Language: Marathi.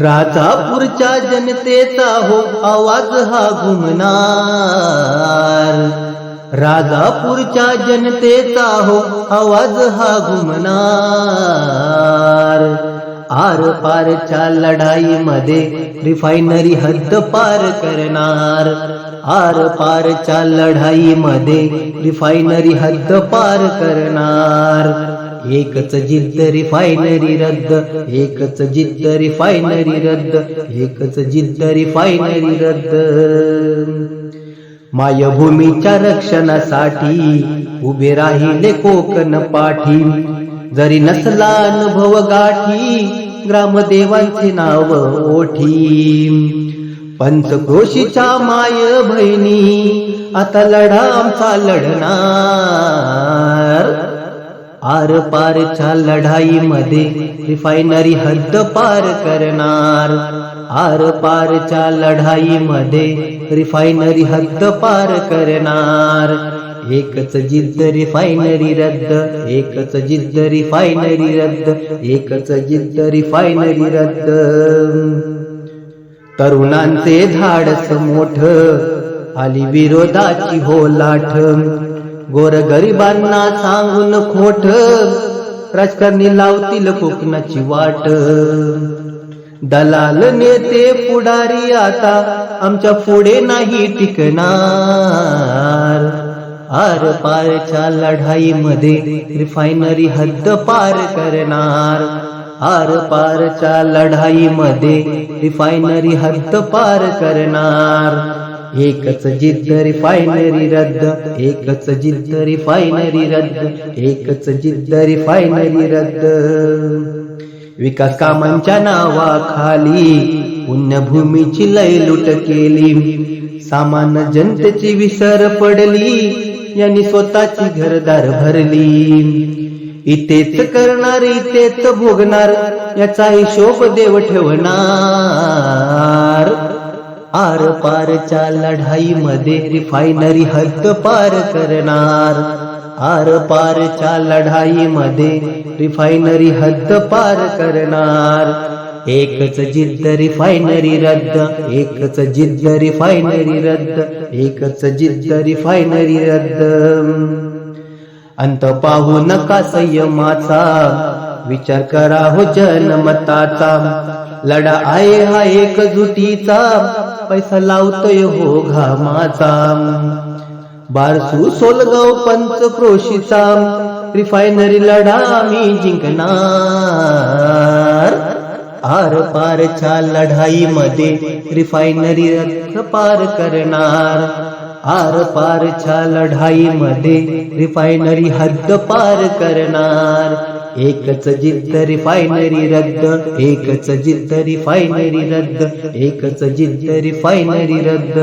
राजापूरच्या जनतेचा हो आवाज हा घुमणार. राजापूरच्या जनतेचा हो आवाज हा घुमणार. आर पारच्या लढाईमध्ये रिफायनरी हद्द पार करणार. आर पारच्या लढाईमध्ये रिफायनरी हद्द पार करणार. एकच जिद्द रिफायनरी रद्द एकच जिद्द रिफायनरी रद्द एकच जिद्द रिफायनरी रद्द. मायभूमीच्या रक्षणासाठी उभे राहिले कोकण पाठी. जरी नसला अनुभव गाठी ग्रामदेवांचे नाव ओठी. पंचक्रोशीच्या माय बहिणी आता लढा आमचा लढणार. आर पारच्या लढाईमध्ये रिफायनरी हद्द पार करणार. आर पारच्या लढाईमध्ये रिफायनरी हद्द पार करणार. एकच जिद्द रिफायनरी रद्द एकच जिद्द रिफायनरी रद्द एकच जिद्द रिफायनरी रद्द. तरुणांचे धाडस मोठ आली विरोधाची हो लाठ. गोरगरिबांना सांगून खोट राजकारणी लावतील कोकणाची वाट. दलाल नेते पुढारी आता आमच्या पुढे नाही टिकणार. आर पारच्या लढाईमध्ये रिफायनरी हद्द पार करणार. आर पारच्या लढाईमध्ये रिफायनरी हद्द पार करणार. एकच जिद्द रिफायनरी रद्द एकच जिद्द रिफायनरी रद्द एकच जिद्द रिफायनरी रद्द. विकास कामांच्या नावाखाली पुण्यभूमीची लयलूट केली. सामान्य जनतेची विसर पडली यांनी स्वतःची घरदार भरली. इथेच करणार इथेच भोगणार याचा हिशोब देव ठेवणार. आर पारच्या लढाईमध्ये रिफायनरी हद्द पार करणार. आर पारच्या लढाईमध्ये रिफायनरी हद्द पार करणार. एकच जिद्द रिफायनरी रद्द एकच जिद्द रिफायनरी रद्द एकच जिद्द रिफायनरी रद्द. अंत पाहू नका संयमाचा. विचार करा हो जनमताचा. लढा आहे हा एक जुटीचा. पैसा लावतोय हो घामाचा बारसू सोलगाव पंचक्रोशीचा. रिफायनरी लढा मी जिंकणार. आर पारच्या लढाईमध्ये रिफायनरी पार करणार. आर पारच्या लढाईमध्ये रिफायनरी हद्द पार करणार. एकच जिद्द रिफायनरी रद्द एकच जिद्द रिफायनरी रद्द एकच जिद्द रिफायनरी रद्द.